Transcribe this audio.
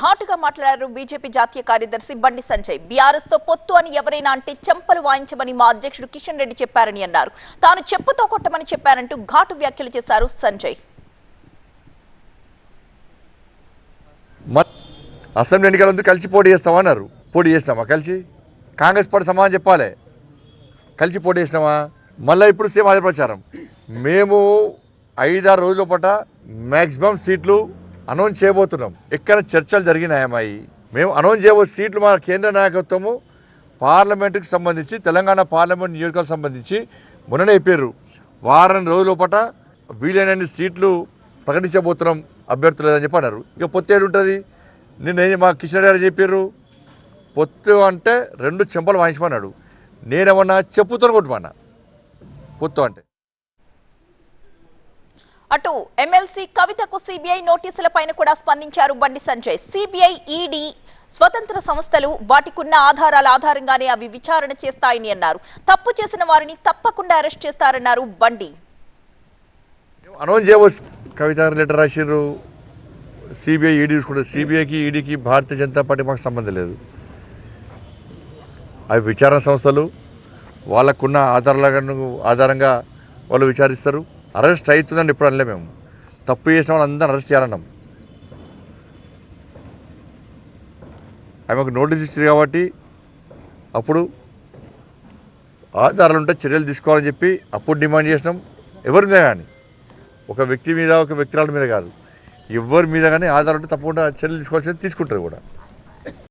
ఘాటుగా మాట్లాడారు బీజేపీ జాతీయ కార్యదర్శి బండి సంజయ్. బీఆర్ఎస్తో పొత్తు అని ఎవరైనా అంటే చెంపలు వాయించమని మా అధ్యక్షుడు కిషన్ రెడ్డి చెప్పారని అన్నారు. తాను చెప్పుతో కొట్టమని చెప్పారంటూ ఘాటు వ్యాఖ్యలు చేశారు సంజయ్. అసెంబ్లీ ఎన్నికల ముందు కలిసి పోటీ చేస్తామా అన్నారు. పోటీ చేసినామా కలిసి? కాంగ్రెస్ పార్టీ సమాధానం చెప్పాలి. కలిసి పోటీ చేసినామా? మళ్ళీ ఇప్పుడు సేమ్ అదే ప్రచారం. మేము ఐదారు రోజుల పాట మ్యాక్సిమం సీట్లు అనౌన్స్ చేయబోతున్నాం. ఎక్కడ చర్చలు జరిగినాయమ్మాయి మేము అనౌన్స్ చేయబో సీట్లు మా కేంద్ర నాయకత్వము పార్లమెంటుకి సంబంధించి తెలంగాణ పార్లమెంట్ నియోజకవర్గం సంబంధించి మొన్ననే చెప్పారు వారం రోజుల పాట వీలైనన్ని సీట్లు ప్రకటించబోతున్నాం అభ్యర్థులు అని చెప్పి అన్నారు. ఇక పొత్తు ఏడు ఉంటుంది? నిన్న మా కిషన్ గారు చెప్పారు పొత్తు అంటే రెండు చెంపలు వాయించమన్నాడు. నేనేమన్నా చెప్పుతో కొట్టుమన్నా? పొత్తు అంటే? అటు ఎమ్మెల్సీ కవితకు సిబిఐ నోటీసుల పైన కూడా స్పందించారు బండి సంజయ్. సిబిఐ ఈడీ స్వతంత్ర సంస్థలు వాటికున్న ఆధారాల ఆధారంగానే అవి విచారణ చేస్తాయని అన్నారు. తప్పు చేసిన వారిని తప్పకుండా అరెస్ట్ చేస్తారన్నారు బండి. అనౌన్స్ చేయవచ్చు. కవిత లెటర్ రాసిర్రు. సిబిఐ ఈడీ చూసుకుంటారు సిబిఐకి ఈడీకి భారతీయ జనతా పార్టీ మాకు సంబంధం లేదు. అవి విచారణ సంస్థలు. వాళ్ళకున్న ఆధారాలను ఆధారంగా వాళ్ళు విచారిస్తారు. అరెస్ట్ అవుతుందండి ఇప్పుడు అనలే మేము. తప్పు చేసిన వాళ్ళందరూ అరెస్ట్ చేయాలన్నాం. ఆమెకు నోటీస్ ఇచ్చింది కాబట్టి అప్పుడు ఆధారాలు ఉంటే చర్యలు తీసుకోవాలని చెప్పి అప్పుడు డిమాండ్ చేసినాం. ఎవరి మీద కానీ ఒక వ్యక్తి మీద ఒక వ్యక్తిరాల మీద కాదు. ఎవరి మీద కానీ ఆధారం ఉంటే తప్పకుండా చర్యలు తీసుకోవాల్సింది తీసుకుంటారు కూడా.